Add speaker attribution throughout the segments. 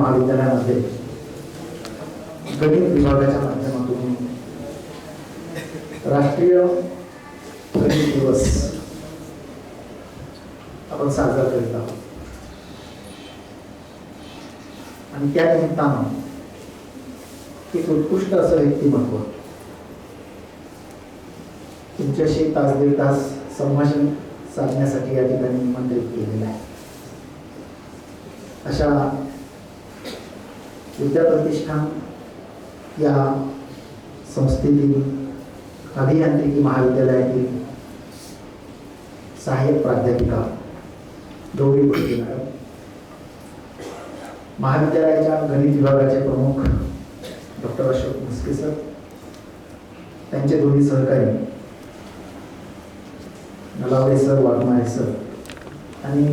Speaker 1: महाविद्यालयामध्ये गणित विभागाच्या माध्यमातून राष्ट्रीय गणित दिवस आपण साजरा करीत आहोत. आणि त्या निमित्तानं एक उत्कृष्ट असं व्यक्तिमत्व तुमच्याशी तास दीड तास संभाषण साधण्यासाठी या ठिकाणी निमंत्रित केलेलं आहे. अशा विद्याप्रतिष्ठान या संस्थेतील अभियांत्रिकी महाविद्यालयातील सहाय्यक प्राध्यापिका गौरी भटके मॅडम. महाविद्यालयाच्या गणित विभागाचे प्रमुख डॉक्टर अशोक मुस्के सर त्यांचे दोन्ही सहकारी नलावडे सर वाघमारे सर. आणि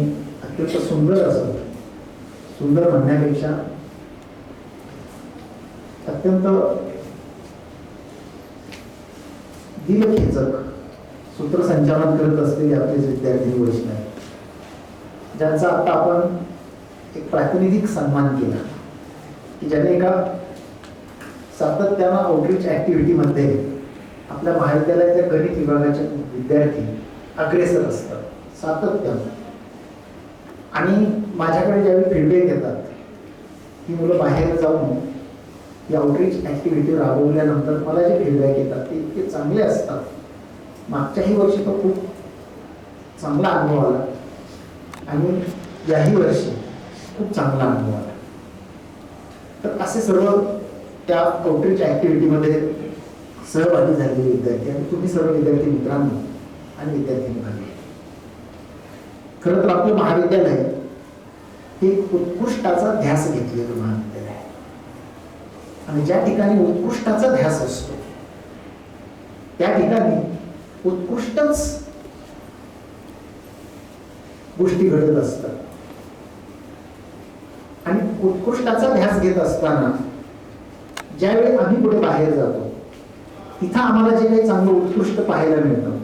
Speaker 1: अत्यंत सुंदर असं सुंदर म्हणण्यापेक्षा अत्यंत दिलखेचक सूत्रसंचालन करत असलेले आपले विद्यार्थी वैष्णव ज्यांचा आता आपण एक प्रातिनिधिक सन्मान केला की ज्याने एका सातत्यानं आउटरीच ॲक्टिव्हिटीमध्ये आपल्या महाविद्यालयाच्या गणित विभागाचे विद्यार्थी अग्रेसर असतात सातत्यानं. आणि माझ्याकडे ज्यावेळी फीडबॅक येतात ही मुलं बाहेर जाऊन ही आउटरीच ॲक्टिव्हिटी राबवल्यानंतर मला जे फीडबॅक येतात ते इतके चांगले असतात. मागच्याही वर्षी तो खूप चांगला अनुभव आला. आणि याही वर्षी खूप चांगला अनुभव आला. तर असे सर्व त्या आउटरीच ॲक्टिव्हिटीमध्ये सहभागी झालेले विद्यार्थी आणि तुम्ही सर्व विद्यार्थी मित्रांनो आणि विद्यार्थी मित्रांनो खरं तर आपलं महाविद्यालय हे उत्कृष्टाचा ध्यास घेतलेलं महाविद्यालय आहे. आणि ज्या ठिकाणी उत्कृष्टाचा ध्यास असतो त्या ठिकाणी उत्कृष्टच गोष्टी घडत असतात. आणि उत्कृष्टाचा ध्यास घेत असताना ज्यावेळी आम्ही पुढे बाहेर जातो तिथं आम्हाला जे काही चांगलं उत्कृष्ट पाहायला मिळतं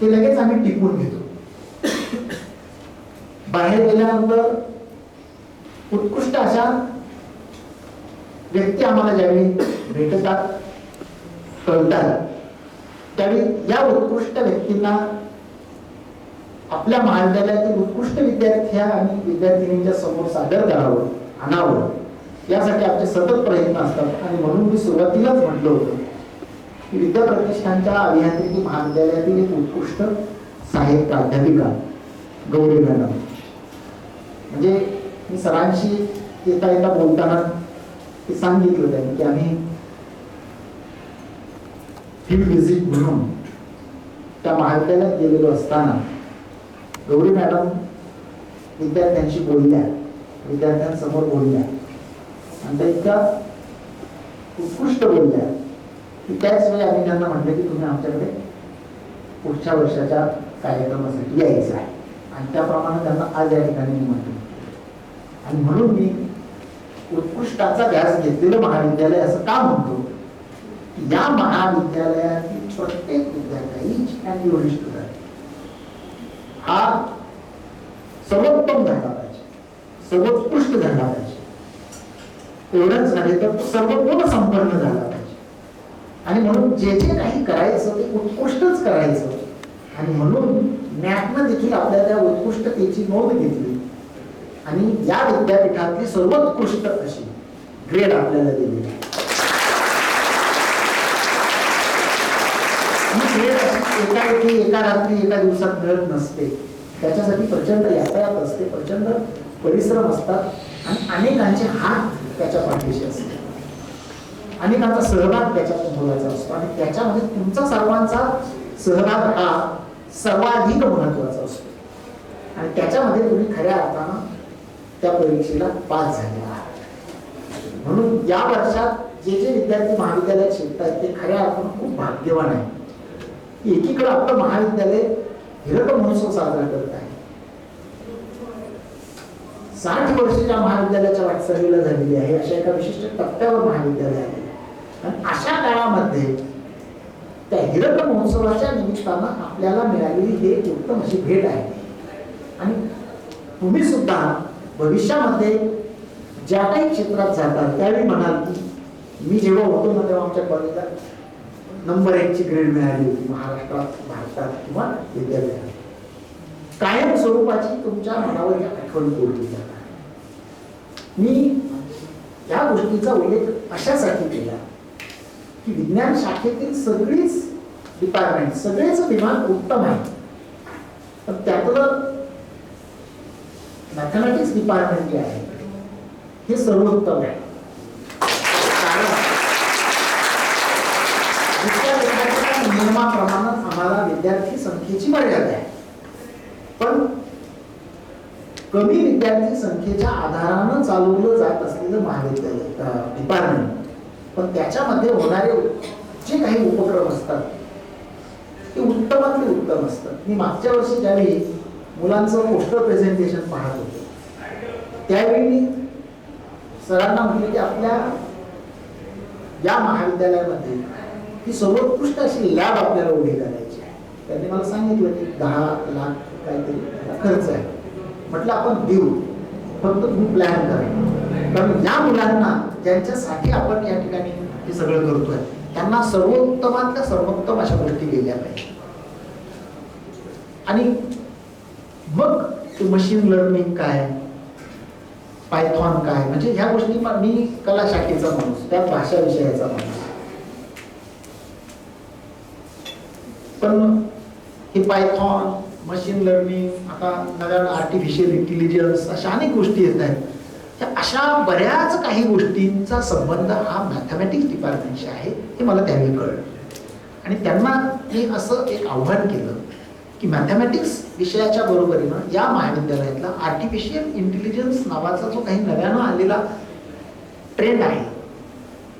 Speaker 1: ते लगेच आम्ही टिकून घेतो. बाहेर गेल्यानंतर उत्कृष्ट अशा व्यक्ती आम्हाला ज्यावेळी भेटतात कळतात. त्यावेळी या उत्कृष्ट व्यक्तींना आपल्या महाविद्यालयातील उत्कृष्ट विद्यार्थी आणि विद्यार्थिनींच्या समोर सादर करावं आणावं. यासाठी आमचे सतत प्रयत्न असतात. आणि म्हणून मी सुरुवातीलाच म्हटलं होतं की विद्या प्रतिष्ठानच्या अभियांत्रिकी महाविद्यालयातील एक उत्कृष्ट सहाय्यक प्राध्यापिका गौरी मॅडम. म्हणजे मी सरांशी येता येता बोलताना ते सांगितलं त्यांनी की आम्ही फील्ड व्हिजिट म्हणून त्या महाविद्यालयात गेलेलो असताना गौरी मॅडम विद्यार्थ्यांशी बोलल्या विद्यार्थ्यांसमोर बोलल्या. आणि त्या इतक्या उत्कृष्ट बोलल्या की त्याच वेळी आम्ही त्यांना म्हटलं की तुम्ही आमच्याकडे पुढच्या वर्षाच्या कार्यक्रमासाठी यायचं आहे. आणि त्याप्रमाणे त्यांना आज या ठिकाणी निमंत्रण आणि म्हणून मी उत्कृष्टाचा व्यास घेतलेलं महाविद्यालय असं का म्हणतो? या महाविद्यालयातील प्रत्येक विद्यार्थी each and हा सर्वोत्तम झाला पाहिजे. सर्वोत्कृष्ट झाला पाहिजे. एवढंच नाही तर तो सर्वगुण संपन्न झाला पाहिजे. आणि म्हणून जे जे काही करायचं ते उत्कृष्टच करायचं. आणि म्हणून नॅकनं देखील आपल्या त्या उत्कृष्टतेची नोंद घेतली. आणि या विद्यापीठातली सर्वोत्कृष्ट अशी ग्रेड आपल्याला दिलेली आहे. ही एकाएकी एका रात्री एका दिवसात मिळत नसते. त्याच्यासाठी प्रचंड यातायात असते प्रचंड परिश्रम असतात आणि अनेकांचे हात त्याच्या पाठीशी असते अनेकांचा सहभाग त्याच्यात महत्त्वाचा असतो आणि त्याच्यामध्ये तुमचा सर्वांचा सहभाग हा सर्वाधिक महत्त्वाचा असतो. आणि त्याच्यामध्ये तुम्ही खऱ्या अर्थानं त्या परीक्षेला पास झाले. म्हणून या वर्षात जे जे विद्यार्थी महाविद्यालयात शिकतात ते खऱ्या आपण खूप भाग्यवान आहे एकीकडे आपलं महाविद्यालय हिरक महोत्सव साजरा करत आहे. साठ वर्षाच्या महाविद्यालयाच्या वाटचालीला झालेली आहे अशा एका विशिष्ट टप्प्यावर महाविद्यालय आहे. आणि अशा काळामध्ये त्या हिरक महोत्सवाच्या निमित्तानं आपल्याला मिळालेली ही एक उत्तम अशी भेट आहे. आणि तुम्ही सुद्धा भविष्यामध्ये ज्या काही क्षेत्रात जातात त्यावेळी म्हणाल की मी जेव्हा होतो ना तेव्हा आमच्या कॉलेजला नंबर एकची ग्रेड मिळाली होती महाराष्ट्रात भारतात किंवा विद्यापीठात कायम स्वरूपाची तुमच्या मनावर या आठवण कोरली जातात मी या गोष्टीचा उल्लेख अशासाठी केला की विज्ञान शाखेतील सगळीच डिपार्टमेंट सगळेच विमान उत्तम आहे पण त्यातलं मॅथमॅटिक्स डिपार्टमेंट जे आहे हे सर्वोत्तम आहे. नियमाप्रमाणात आम्हाला विद्यार्थी संख्येची मर्यादा आहे. पण कमी विद्यार्थी संख्येच्या आधारानं चालवलं जात असलेलं महाविद्यालय डिपार्टमेंट पण त्याच्यामध्ये होणारे जे काही उपक्रम असतात ते उत्तमातले उत्तम असतात. मी मागच्या वर्षी ज्यावेळी मुलांचं पोस्टर प्रेझेंटेशन पाहत होतो. त्यावेळी मी सरांना म्हटले की आपल्या या महाविद्यालयामध्ये ही सर्वोत्कृष्ट अशी लॅब आपल्याला उभी करायची आहे. त्यांनी मला सांगितलं की दहा लाख काहीतरी खर्च आहे. म्हटलं आपण देऊ. फक्त तुम्ही प्लॅन करा. कारण या मुलांना ज्यांच्यासाठी आपण या ठिकाणी हे सगळं करतोय त्यांना सर्वोत्तमातल्या सर्वोत्तम अशा गोष्टी गेल्या पाहिजे आणि मग ते मशीन लर्निंग काय? पायथॉन काय? म्हणजे ह्या गोष्टी पण मी कला शाखेचा माणूस त्या भाषा विषयाचा माणूस. पण हे पायथॉन मशीन लर्निंग आता नव्यानं आर्टिफिशियल इंटेलिजन्स अशा अनेक गोष्टी येत आहेत. त्या अशा बऱ्याच काही गोष्टींचा संबंध हा मॅथमॅटिक्स डिपार्टमेंटशी आहे हे मला त्यावेळी कळलं. आणि त्यांना मी असं एक आव्हान केलं की मॅथमॅटिक्स विषयाच्या बरोबरीनं या महाविद्यालयातला आर्टिफिशियल इंटेलिजन्स नावाचा जो काही नव्यानं आलेला ट्रेंड आहे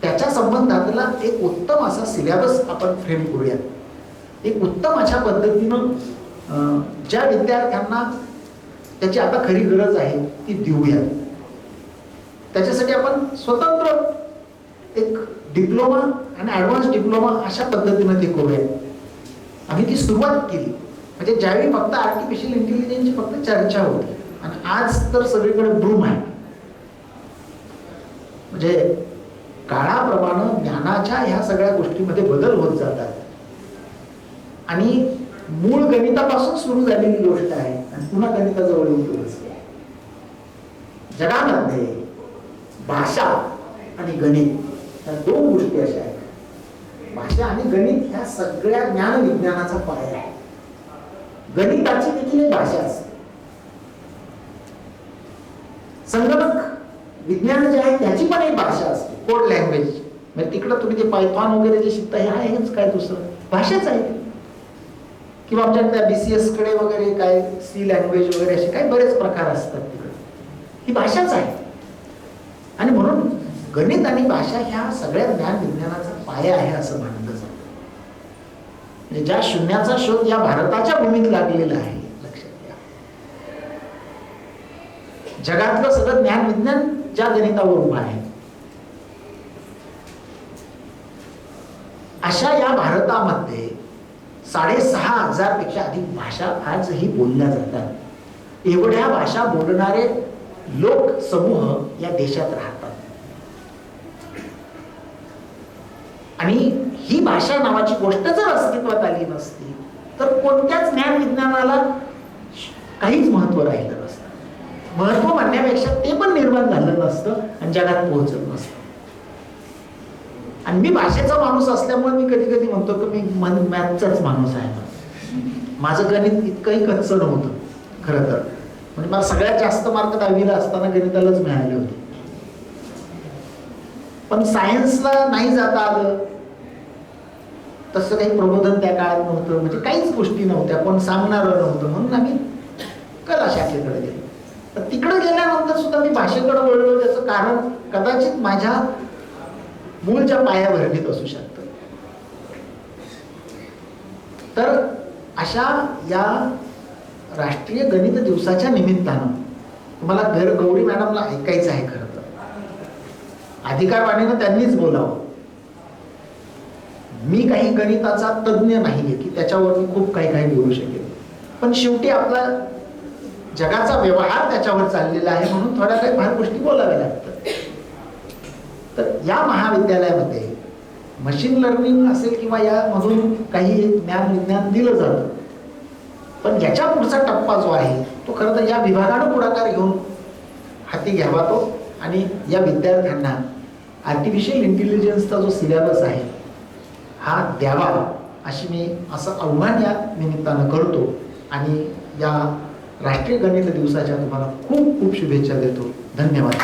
Speaker 1: त्याच्या संबंधातला एक उत्तम असा सिलेबस आपण फ्रेम करूया एक उत्तम अशा पद्धतीनं ज्या विद्यार्थ्यांना त्याची आता खरी गरज आहे ती देऊया त्याच्यासाठी आपण स्वतंत्र एक डिप्लोमा आणि ॲडव्हान्स डिप्लोमा अशा पद्धतीनं ते करूया आम्ही ती सुरुवात केली. म्हणजे ज्यावेळी फक्त आर्टिफिशियल इंटेलिजन्सची फक्त चर्चा होती आणि आज तर सगळीकडे ब्रूम आहे. म्हणजे काळाप्रमाणे ज्ञानाच्या ह्या सगळ्या गोष्टीमध्ये बदल होत जातात. आणि मूळ गणितापासून सुरू झालेली गोष्ट आहे आणि पुन्हा गणिताजवळ येऊन पोहोचली आहे. जगामध्ये भाषा आणि गणित या दोन गोष्टी अशा आहेत. भाषा आणि गणित ह्या सगळ्या ज्ञान विज्ञानाचा पाया आहे गणिताची देखील एक भाषा असते. संगणक विज्ञान जे आहे त्याची पण एक भाषा असते. कोड लँग्वेज म्हणजे तिकडं तुम्ही ते पायथॉन वगैरे जे शिकता हे आहेच काय दुसरं? भाषाच आहे. किंवा आमच्या त्या बी सी एसकडे वगैरे काय सी लँग्वेज वगैरे असे काही बरेच प्रकार असतात तिकडे. ही भाषाच आहे. आणि म्हणून गणित आणि भाषा ह्या सगळ्या ज्ञान विज्ञानाचा पाया आहे असं म्हणलं म्हणजे ज्या शून्याचा शोध या भारताच्या भूमीत लागलेला आहे लक्षात घ्या. जगातलं सगळं ज्ञान विज्ञान ज्या गणितावर उभं आहे. अशा या भारतामध्ये साडेसहा हजारपेक्षा अधिक भाषा आजही बोलल्या जातात. एवढ्या भाषा बोलणारे लोक समूह या देशात राहतात आणि ही भाषा नावाची गोष्ट जर अस्तित्वात आली नसती तर कोणत्याच ज्ञान विज्ञानाला काहीच महत्त्व राहिलं नसतं. महत्त्व म्हणण्यापेक्षा ते पण निर्माण झालं नसतं आणि जगात पोहोचत नसतं. आणि मी भाषेचा माणूस असल्यामुळे मी कधी कधी म्हणतो की मी मन मॅथचाच माणूस आहे माझं गणित इतकंही कच्च नव्हतं खरं तर. म्हणजे मला सगळ्यात जास्त मार्क दहावीला असताना गणितालाच मिळाले होते. पण सायन्सला नाही जाता आलं. तसं काही प्रबोधन त्या काळात नव्हतं. म्हणजे काहीच गोष्टी नव्हत्या. कोण सांगणारं नव्हतं. म्हणून आम्ही कला शाखेकडे गेलो. तर तिकडे गेल्यानंतर सुद्धा मी भाषेकडे वळलो. त्याचं कारण कदाचित माझ्या मूळच्या पायाभरणीत असू शकतं. तर अशा या राष्ट्रीय गणित दिवसाच्या निमित्तानं तुम्हाला घर गौरी मॅडमला ऐकायचं आहे खरं तर. अधिकारवाणीनं त्यांनीच बोलावं. मी काही गणिताचा तज्ज्ञ नाहीये की त्याच्यावर मी खूप काही काही बोलू शकेल पण शेवटी आपला जगाचा व्यवहार त्याच्यावर चाललेला आहे म्हणून थोड्या काही फार गोष्टी बोलाव्या लागतात. तर या महाविद्यालयामध्ये मशीन लर्निंग असेल किंवा यामधून काही ज्ञान विज्ञान दिलं जातं. पण याच्या पुढचा टप्पा जो आहे तो खरं तर या विभागानं पुढाकार घेऊन हाती घ्यावा तो. आणि या विद्यार्थ्यांना आर्टिफिशियल इंटेलिजन्सचा जो सिलेबस आहे हा द्यावा अशी मी असं आव्हान या निमित्तानं करतो. आणि या राष्ट्रीय गणित दिवसाच्या तुम्हाला खूप खूप शुभेच्छा देतो. धन्यवाद.